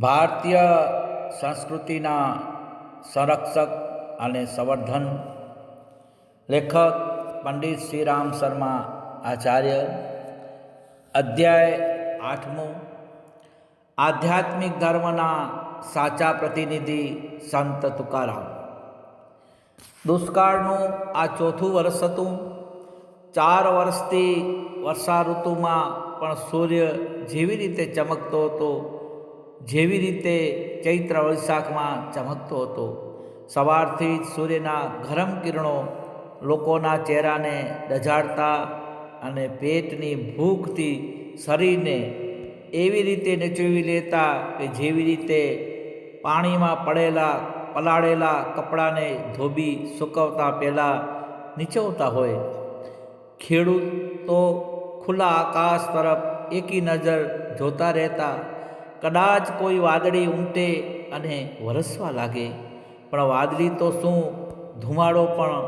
ભારતીય સંસ્કૃતિના સંરક્ષક અને સંવર્ધન લેખક પંડિત શ્રીરામ શર્મા આચાર્ય, અધ્યાય આઠમો, આધ્યાત્મિક ધર્મના સાચા પ્રતિનિધિ સંત તુકારામ. દુષ્કાળનું આ ચોથું વર્ષ હતું. ચાર વર્ષથી વર્ષા ઋતુમાં પણ સૂર્ય જેવી રીતે ચમકતો હતો. જેવી રીતે ચૈત્ર વૈશાખમાં ચમકતો હતો. સવારથી જ સૂર્યના ગરમ કિરણો લોકોના ચહેરાને ડઝાડતા અને પેટની ભૂખથી શરીરને એવી રીતે નચવી લેતા કે જેવી રીતે પાણીમાં પડેલા, પલાળેલા કપડાને ધોબી સૂકવતા પહેલાં નીચવતા હોય. ખેડૂતો ખુલ્લા આકાશ તરફ એકી નજર જોતા રહેતા કદાચ કોઈ વાદળી ઉમટે અને વરસવા લાગે. પણ વાદળી તો શું? ધુમાડો પણ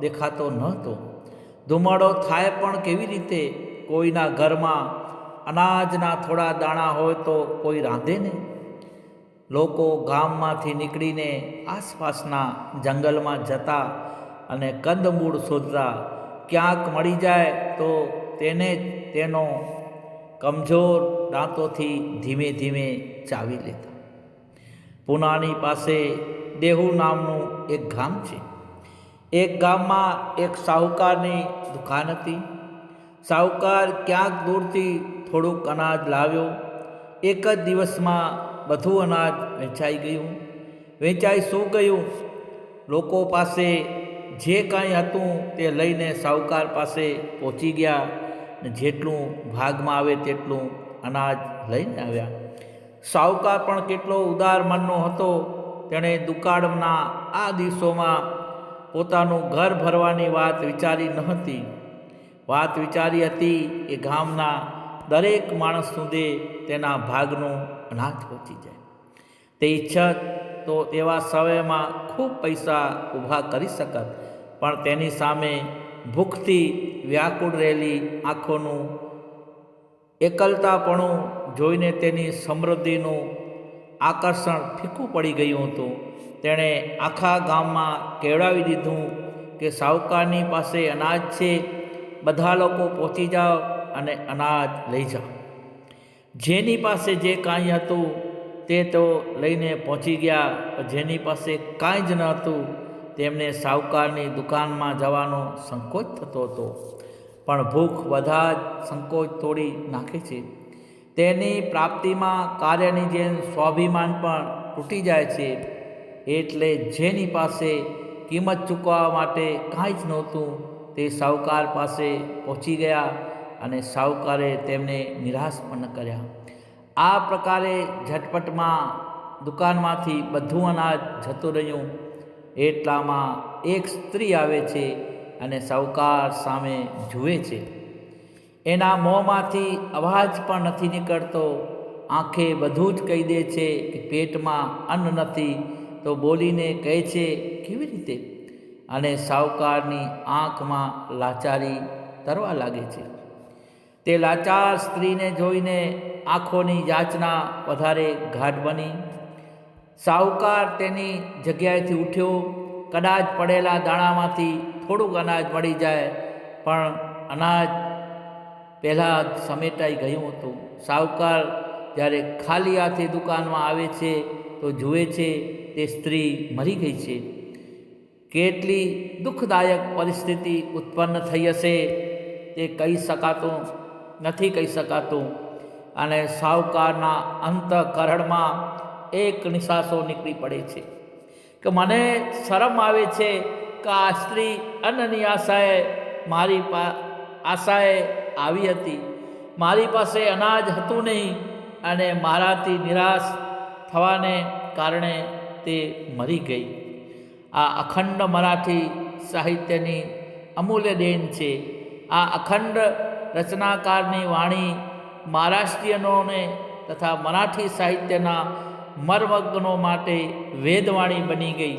દેખાતો નહોતો. ધુમાડો થાય પણ કેવી રીતે? કોઈના ઘરમાં અનાજના થોડા દાણા હોય તો કોઈ રાંધે ને? લોકો ગામમાંથી નીકળીને આસપાસના જંગલમાં જતા અને કંદમૂળ શોધતા, ક્યાંક મળી જાય તો તેને જ, તેનો કમજોર દાંતોથી ધીમે ધીમે ચાવી લેતા. પૂનાની પાસે દેહુ નામનું એક ગામ છે. એક ગામમાં એક સાહુકારની દુકાન હતી. સાહુકાર ક્યાંક દૂરથી થોડુંક અનાજ લાવ્યો. એક જ દિવસમાં બધું અનાજ વેચાઈ ગયું. વેચાઈ શું ગયું? લોકો પાસે જે કાંઈ હતું તે લઈને સાહુકાર પાસે પહોંચી ગયા. જેટલું ભાગમાં આવે તેટલું અનાજ લઈને આવ્યા. સાવકાર પણ કેટલો ઉદાર મનનો હતો. તેણે દુકાળના આ દિવસોમાં પોતાનું ઘર ભરવાની વાત વિચારી નહોતી વાત વિચારી હતી એ ગામના દરેક માણસ સુધી તેના ભાગનું અનાજ પહોંચી જાય. તે ઈચ્છત તો તેવા સમયમાં ખૂબ પૈસા ઊભા કરી શકત, પણ તેની સામે ભૂખથી વ્યાકુળ રહેલી આંખોનું એકલતાપણું જોઈને તેની સમૃદ્ધિનું આકર્ષણ ફીકું પડી ગયું હતું. તેણે આખા ગામમાં કેવડાવી દીધું કે સાવકારની પાસે અનાજ છે, બધા લોકો પહોંચી જાઓ અને અનાજ લઈ જાઓ. જેની પાસે જે કાંઈ હતું તે તો લઈને પહોંચી ગયા જેની પાસે કાંઈ જ ન હતું તેમને સાહુકારની દુકાનમાં જવાનો સંકોચ થતો હતો. પણ ભૂખ બધા જ સંકોચ તોડી નાખે છે. તેની પ્રાપ્તિમાં કાર્યની જેમ સ્વાભિમાન પણ તૂટી જાય છે. એટલે જેની પાસે કિંમત ચૂકવવા માટે કાંઈ જ નહોતું, તે સાહુકાર પાસે પહોંચી ગયા અને સાહુકારે તેમને નિરાશ પણ કર્યા. આ પ્રકારે ઝટપટમાં દુકાનમાંથી બધું અનાજ જતું રહ્યું. એટલામાં એક સ્ત્રી આવે છે અને સાવકાર સામે જુએ છે. એના મોંમાંથી અવાજ પણ નથી નીકળતો. આંખે બધું જ કહી દે છે કે પેટમાં અન્ન નથી. તો બોલીને કહે છે, કેવી રીતે? અને સાવકારની આંખમાં લાચારી તરવા લાગે છે. તે લાચાર સ્ત્રીને જોઈને આંખોની યાચના વધારે ગાઢ બની સાહુકાર તેની જગ્યાએથી ઉઠ્યો. કદાચ પડેલા દાણામાંથી થોડુંક અનાજ મળી જાય, પણ અનાજ પહેલાં સમેટાઈ ગયું હતું. સાહુકાર જ્યારે ખાલી હાથે દુકાનમાં આવે છે, તો જુએ છે તે સ્ત્રી મરી ગઈ છે. કેટલી દુઃખદાયક પરિસ્થિતિ ઉત્પન્ન થઈ હશે તે કહી શકાતું નથી, કહી શકાતું. અને સાહુકારના અંતકરણમાં એક નિશાસો નીકળી પડે છે. કે મને શરમ આવે છે કે આ સ્ત્રી અન્નની આશાએ મારી પા, આશાએ આવી હતી. મારી પાસે અનાજ હતું નહીં અને મારાથી નિરાશ થવાને કારણે તે મરી ગઈ. આ અખંડ મરાઠી સાહિત્યની અમૂલ્ય દેન છે. આ અખંડ રચનાકારની વાણી મહારાષ્ટ્રીયનોને તથા મરાઠી સાહિત્યના મર્મગ્નો માટે વેદવાણી બની ગઈ.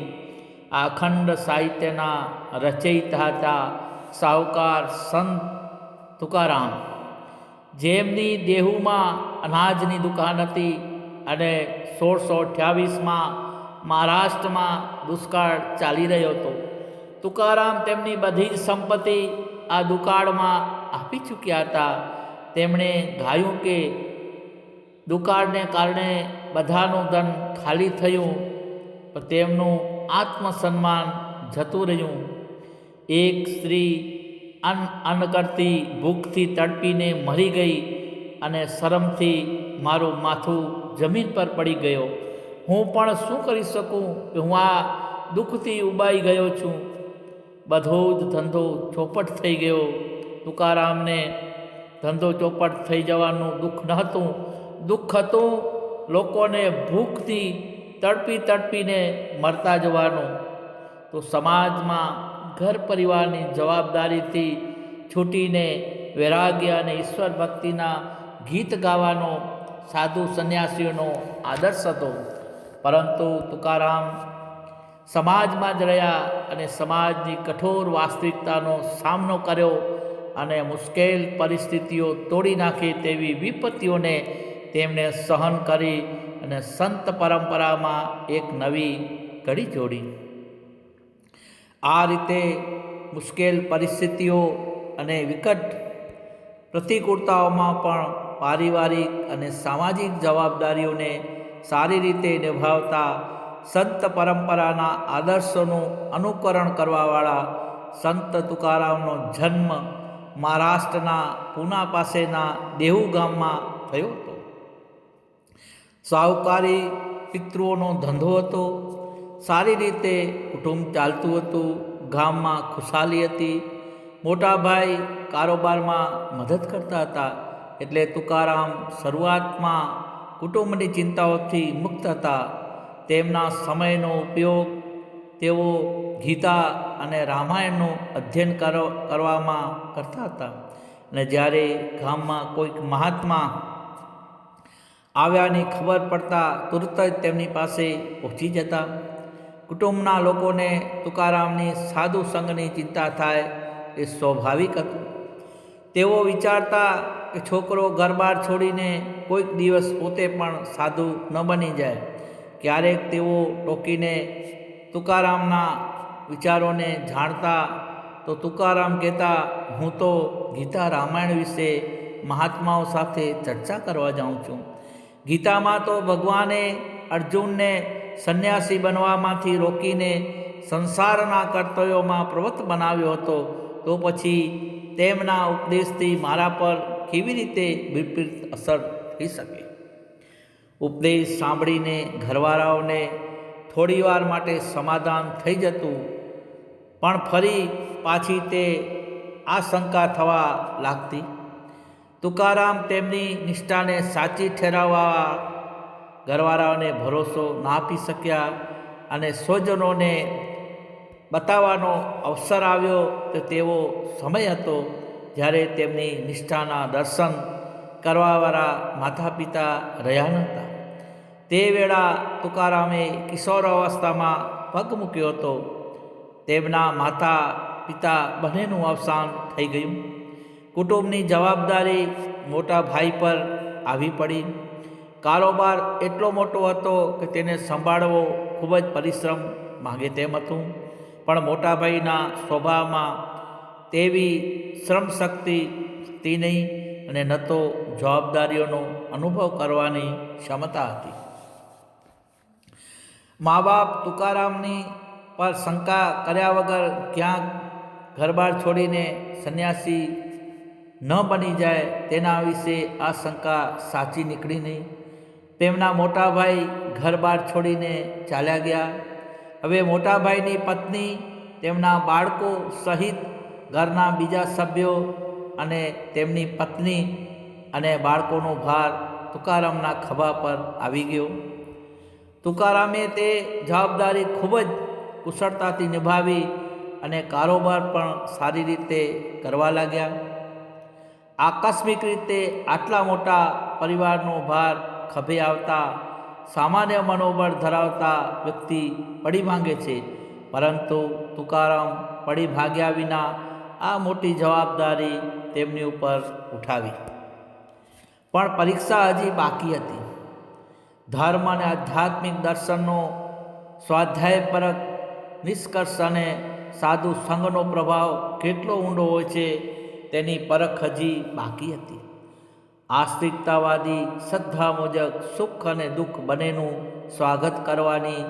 આ અખંડ સાહિત્યના રચયિતા હતા સાહુકાર સંત તુકારામ. જેમની દેહુમાં અનાજની દુકાન હતી અને સોળસો અઠ્યાવીસમાં મહારાષ્ટ્રમાં દુષ્કાળ ચાલી રહ્યો હતો. તુકારામ તેમની બધી જ સંપત્તિ આ દુકાળમાં આપી ચૂક્યા હતા. તેમણે ગાયું કે દુકાળને કારણે બધાનું ધન ખાલી થયું, પણ તેમનું આત્મસન્માન જતું રહ્યું. એક સ્ત્રી અન્ન અન્ન કરતી ભૂખથી તડપીને મરી ગઈ અને શરમથી મારું માથું જમીન પર પડી ગયો. હું પણ શું કરી શકું કે હું આ દુઃખથી ઉબાઈ ગયો છું? બધો જ ધંધો ચોપટ થઈ ગયો. તુકારામને ધંધો ચોપટ થઈ જવાનું દુઃખ ન હતું. દુઃખ હતું લોકોને ભૂખથી તડપી તડપીને મરતા જવાનું. તો સમાજમાં ઘર પરિવારની જવાબદારીથી છૂટીને વૈરાગ્ય અને ઈશ્વર ભક્તિના ગીત ગાવાનો સાધુ સંન્યાસીઓનો આદર્શ હતો. પરંતુ તુકારામ સમાજમાં જ રહ્યા અને સમાજની કઠોર વાસ્તવિકતાનો સામનો કર્યો અને મુશ્કેલ પરિસ્થિતિઓ તોડી નાખે તેવી વિપત્તિઓને તેમણે સહન કરી અને સંત પરંપરામાં એક નવી કડી જોડી. આ રીતે મુશ્કેલ પરિસ્થિતિઓ અને વિકટ પ્રતિકૂળતાઓમાં પણ પારિવારિક અને સામાજિક જવાબદારીઓને સારી રીતે નિભાવતા સંત પરંપરાના આદર્શોનું અનુકરણ કરવાવાળા સંત તુકારામનો જન્મ મહારાષ્ટ્રના પૂના પાસેના દેહુ ગામમાં થયો હતો. સાહુકારી પિતૃઓનો ધંધો હતો. સારી રીતે કુટુંબ ચાલતું હતું. ગામમાં ખુશાલી હતી. મોટા ભાઈ કારોબારમાં મદદ કરતા હતા. એટલે તુકારામ શરૂઆતમાં કુટુંબની ચિંતાઓથી મુક્ત હતા. તેમના સમયનો ઉપયોગ તેઓ ગીતા અને રામાયણનું અધ્યયન કરવામાં કરતા હતા. અને જ્યારે ગામમાં કોઈક મહાત્મા આવ્યાની ખબર પડતા તુરત જ તેમની પાસે પહોંચી જતા. કુટુંબના લોકોને તુકારામની સાધુ સંઘની ચિંતા થાય એ સ્વાભાવિક હતું. તેઓ વિચારતા કે છોકરો ઘરબાર છોડીને કોઈક દિવસ પોતે પણ સાધુ ન બની જાય. ક્યારેક તેઓ ટોકીને તુકારામના વિચારોને જાણતા તો તુકારામ કહેતા, હું તો ગીતા રામાયણ વિશે મહાત્માઓ સાથે ચર્ચા કરવા જાઉં છું. ગીતામાં તો ભગવાને અર્જુનને સંન્યાસી બનવામાંથી રોકીને સંસારના કર્તવ્યોમાં પ્રવૃત્ત બનાવ્યો હતો, તો પછી તેમના ઉપદેશથી મારા પર કેવી રીતે વિપરીત અસર થઈ શકે? ઉપદેશ સાંભળીને ઘરવાળાઓને થોડીવાર માટે સમાધાન થઈ જતું, પણ ફરી પાછી તે આશંકા થવા લાગતી. તુકારામ તેમની નિષ્ઠાને સાચી ઠેરાવવા ઘરવાળાઓને ભરોસો ના આપી શક્યા અને સ્વજનોને બતાવવાનો અવસર આવ્યો તો તેવો સમય હતો જ્યારે તેમની નિષ્ઠાના દર્શન કરવાવાળા માતા પિતા રહ્યા નહોતા. તે વેળા તુકારામે કિશોર અવસ્થામાં પગ મૂક્યો હતો. તેમના માતા પિતા બંનેનું અવસાન થઈ ગયું. કુટુંબની જવાબદારી મોટા ભાઈ પર આવી પડી. કારોબાર એટલો મોટો હતો કે તેને સંભાળવો ખૂબ જ પરિશ્રમ માગે તેમ હતું. પણ મોટાભાઈના સ્વભાવમાં તેવી શ્રમ શક્તિ હતી નહીં અને ન તો જવાબદારીઓનો અનુભવ કરવાની ક્ષમતા હતી. મા બાપ તુકારામની પર શંકા કર્યા વગર ક્યાંક ઘરબાર છોડીને સંન્યાસી ન બની જાય તેના વિશે આ શંકા સાચી નીકળી નહીં. તેમના મોટાભાઈ ઘર બહાર છોડીને ચાલ્યા ગયા. હવે મોટાભાઈની પત્ની, તેમના બાળકો સહિત ઘરના બીજા સભ્યો અને તેમની પત્ની અને બાળકોનો ભાર તુકારામના ખભા પર આવી ગયો. તુકારામે તે જવાબદારી ખૂબ જ કુશળતાથી નિભાવી અને કારોબાર પણ સારી રીતે કરવા લાગ્યા. આકસ્મિક રીતે આટલા મોટા પરિવારનો ભાર ખભે આવતા, સામાન્ય મનોબળ ધરાવતા વ્યક્તિ પડી માંગે છે. પરંતુ તુકારામ પડી ભાગ્યા વિના આ મોટી જવાબદારી તેમની ઉપર ઉઠાવી. પણ પરીક્ષા હજી બાકી હતી. ધર્મ અને આધ્યાત્મિક દર્શનનો સ્વાધ્યાયપરક નિષ્કર્ષ અને સાધુ સંઘનો પ્રભાવ કેટલો ઊંડો હોય છે તેની પરખ હજી બાકી હતી. આસ્તિકતાવાદી શ્રદ્ધા મુજબ સુખ અને દુઃખ બંનેનું સ્વાગત કરવાની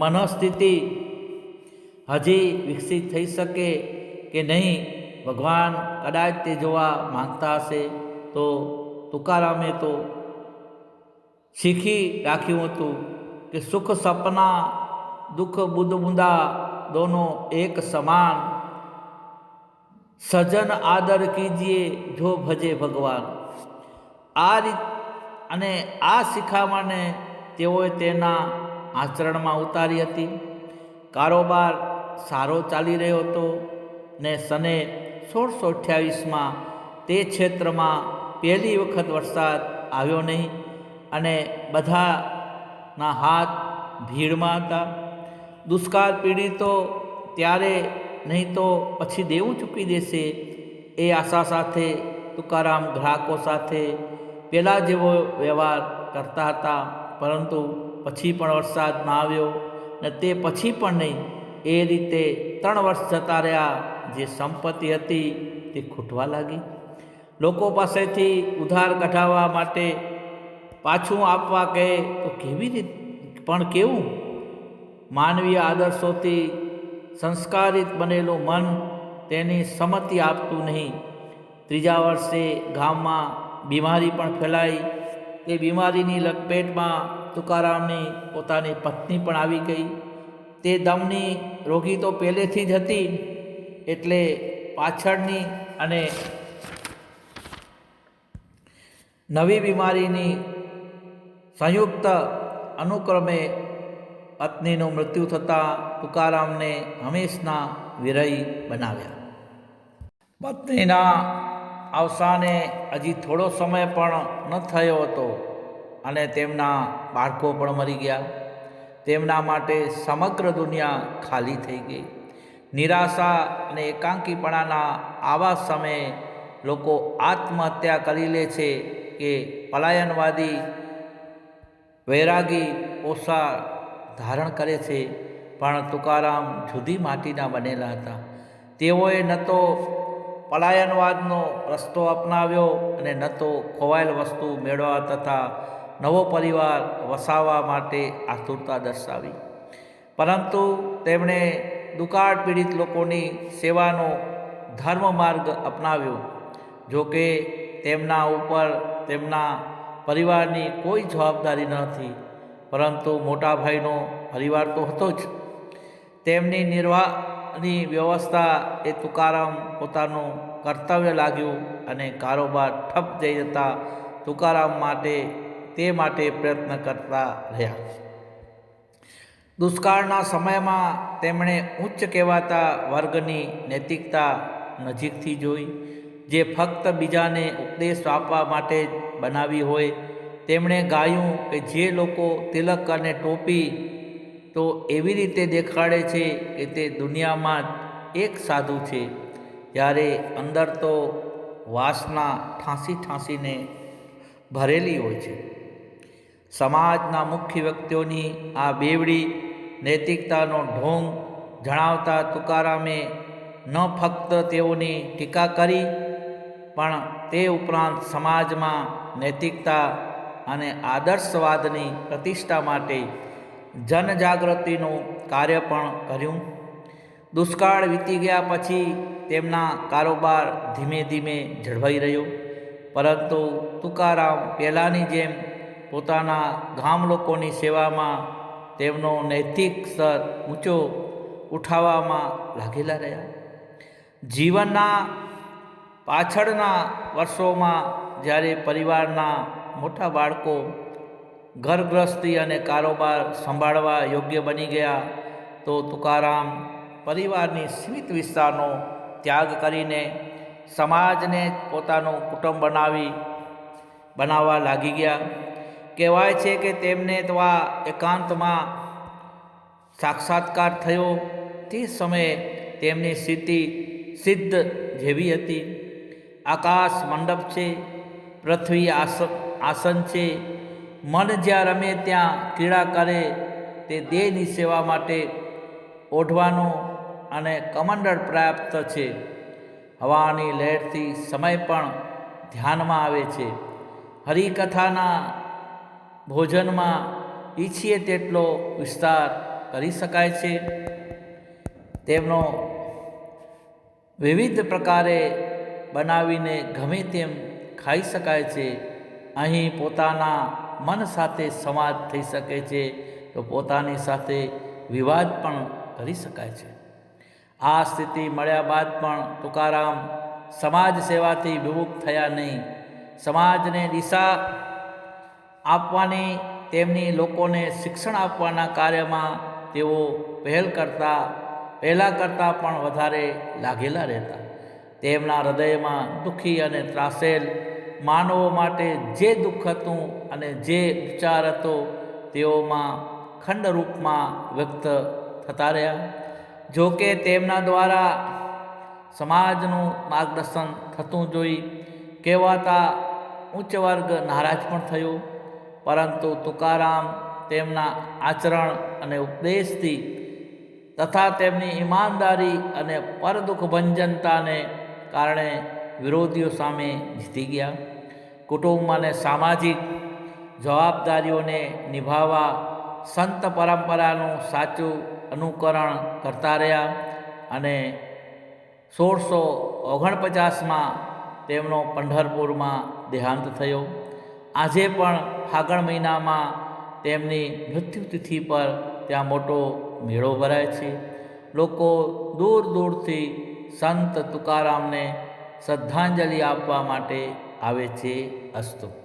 મનસ્થિતિ હજી વિકસિત થઈ શકે કે નહીં, ભગવાન કદાચ તે જોવા માગતા હશે તો તુકારામે તો શીખી રાખ્યું હતું કે સુખ સપના, દુઃખ બુદ બુંદા દોનો એક સમાન સજન આદર કીજીએ, જો ભજે ભગવાન. આ રીત, અને આ શિખામણને તેઓએ તેના આચરણમાં ઉતારી હતી. કારોબાર સારો ચાલી રહ્યો હતો ને સને સોળસો અઠ્યાવીસમાં તે ક્ષેત્રમાં પહેલી વખત વરસાદ આવ્યો નહીં અને બધાના હાથ ભીડમાં હતા. દુષ્કાળ પીડિતો ત્યારે નહીં તો પછી દેવું ચૂકી દેશે. એ આશા સાથે, તુકારામ ગ્રાહકો સાથે પહેલાં જેવો વ્યવહાર કરતા હતા. પરંતુ પછી પણ વરસાદ ના આવ્યો ને તે પછી પણ નહીં. એ રીતે ત્રણ વર્ષ જતા રહ્યા. જે સંપત્તિ હતી તે ખૂટવા લાગી. લોકો પાસેથી ઉધાર કઢાવવા માટે પાછું આપવા કહે તો કેવી રીતે, પણ કેવું? માનવીય આદર્શોથી સંસ્કારિત બનેલું મન તેની સંમતિ આપતું નહીં. ત્રીજા વર્ષે ગામમાં બીમારી પણ ફેલાઈ. તે બીમારીની લપેટમાં તુકારામની પોતાની પત્ની પણ આવી ગઈ. તે દમની રોગી તો પહેલેથી જ હતી, એટલે પાછળની અને નવી બીમારીની સંયુક્ત અનુક્રમે પત્નીનું મૃત્યુ થતાં તુકારામને હંમેશના વિરય બનાવ્યા. પત્નીના અવસાને હજી થોડો સમય પણ ન થયો હતો અને તેમના બાળકો પણ મરી ગયા. તેમના માટે સમગ્ર દુનિયા ખાલી થઈ ગઈ. નિરાશા અને એકાંકીપણાના આવા સમયે લોકો આત્મહત્યા કરી લે છે કે પલાયનવાદી વૈરાગી ઓછા ધારણ કરે છે પણ તુકારામ જુદી માટીના બનેલા હતા. તેઓએ ન તો પલાયનવાદનો રસ્તો અપનાવ્યો અને ન તો ખોવાયેલ વસ્તુ મેળવવા તથા નવો પરિવાર વસાવવા માટે આતુરતા દર્શાવી. પરંતુ તેમણે દુકાળ પીડિત લોકોની સેવાનો ધર્મ માર્ગ અપનાવ્યો જોકે તેમના ઉપર તેમના પરિવારની કોઈ જવાબદારી ન હતી. પરંતુ મોટા ભાઈનો પરિવાર તો હતો જ. તેમની નિર્વાહની વ્યવસ્થા એ તુકારામ પોતાનું કર્તવ્ય લાગ્યું અને કારોબાર ઠપ જઈ જતા તુકારામ માટે, તે માટે પ્રયત્ન કરતા રહ્યા. દુષ્કાળના સમયમાં તેમણે ઉચ્ચ કહેવાતા વર્ગની નૈતિકતા નજીકથી જોઈ, જે ફક્ત બીજાને ઉપદેશ આપવા માટે બનાવી હોય, તેમણે ગાયું કે જે લોકો તિલક અને ટોપી તો એવી રીતે દેખાડે છે કે તે દુનિયામાં એક સાધુ છે. જ્યારે અંદર તો વાસના ઠાંસી ઠાંસીને ભરેલી હોય છે. સમાજના મુખ્ય વ્યક્તિઓની આ બેવડી નૈતિકતાનો ઢોંગ જણાવતા તુકારામે ન ફક્ત તેઓની ટીકા કરી, પણ તે ઉપરાંત સમાજમાં નૈતિકતા અને આદર્શવાદની પ્રતિષ્ઠા માટે જનજાગૃતિનું કાર્ય પણ કર્યું. દુષ્કાળ વીતી ગયા પછી તેમના કારોબાર ધીમે ધીમે જળવાઈ રહ્યો. પરંતુ તુકારામ પહેલાંની જેમ પોતાના ગામ લોકોની સેવામાં તેમનો નૈતિક સ્તર ઊંચો ઉઠાવવામાં લાગેલા રહ્યા. જીવનના પાછળના વર્ષોમાં જ્યારે પરિવારના મોટા બાળકો ઘરગ્રસ્તી અને કારોબાર સંભાળવા યોગ્ય બની ગયા, તો તુકારામ પરિવારની સીમિત વિસ્તારનો ત્યાગ કરીને સમાજને પોતાનું કુટુંબ બનાવી, બનાવવા લાગી ગયા. કહેવાય છે કે તેમને તો આ એકાંતમાં સાક્ષાત્કાર થયો. તે સમયે તેમની સ્થિતિ સિદ્ધ જેવી હતી. આકાશ મંડપ છે, પૃથ્વી આસ, આસન છે મન જ્યાં રમે ત્યાં ક્રીડા કરે તે દેહની સેવા માટે ઓઢવાનો અને કમંડળ પ્રાપ્ત છે. હવાની લહેરથી સમય પણ ધ્યાનમાં આવે છે. હરિકથાના ભોજનમાં ઈચ્છીએ તેટલો વિસ્તાર કરી શકાય છે. તેમનો વિવિધ પ્રકારે બનાવીને ગમે તેમ ખાઈ શકાય છે. અહીં પોતાના મન સાથે સંવાદ થઈ શકે છે, તો પોતાની સાથે વિવાદ પણ કરી શકાય છે. આ સ્થિતિ મળ્યા બાદ પણ તુકારામ સમાજ સેવાથી વિમુખ થયા નહીં. સમાજને દિશા આપવાની, તેમની લોકોને શિક્ષણ આપવાના કાર્યમાં તેઓ પહેલ કરતા, પહેલાં કરતાં પણ વધારે લાગેલા રહેતા. તેમના હૃદયમાં દુઃખી અને ત્રાસેલ માનવો માટે જે દુઃખ હતું અને જે વિચાર હતો, તેઓમાં ખંડરૂપમાં વ્યક્ત થતા રહ્યા. જોકે તેમના દ્વારા સમાજનું માર્ગદર્શન થતું જોઈ કહેવાતા ઉચ્ચ વર્ગ નારાજ પણ થયો. પરંતુ તુકારામ તેમના આચરણ અને ઉપદેશથી તથા તેમની ઈમાનદારી અને પરદુઃખ ભંજનતાને કારણે વિરોધીઓ સામે જીતી ગયા. કુટુંબ સામાજિક જવાબદારીઓને નિભાવવા સંત પરંપરાનું સાચું અનુકરણ કરતા રહ્યા અને સોળસો ઓગણપચાસમાં તેમનો પંઢરપુરમાં દેહાંત થયો. આજે પણ ફાગણ મહિનામાં તેમની મૃત્યુતિથિ પર ત્યાં મોટો મેળો ભરાય છે. લોકો દૂર દૂરથી સંત તુકારામને શ્રદ્ધાંજલિ આપવા માટે આવે છે અસ્તુ.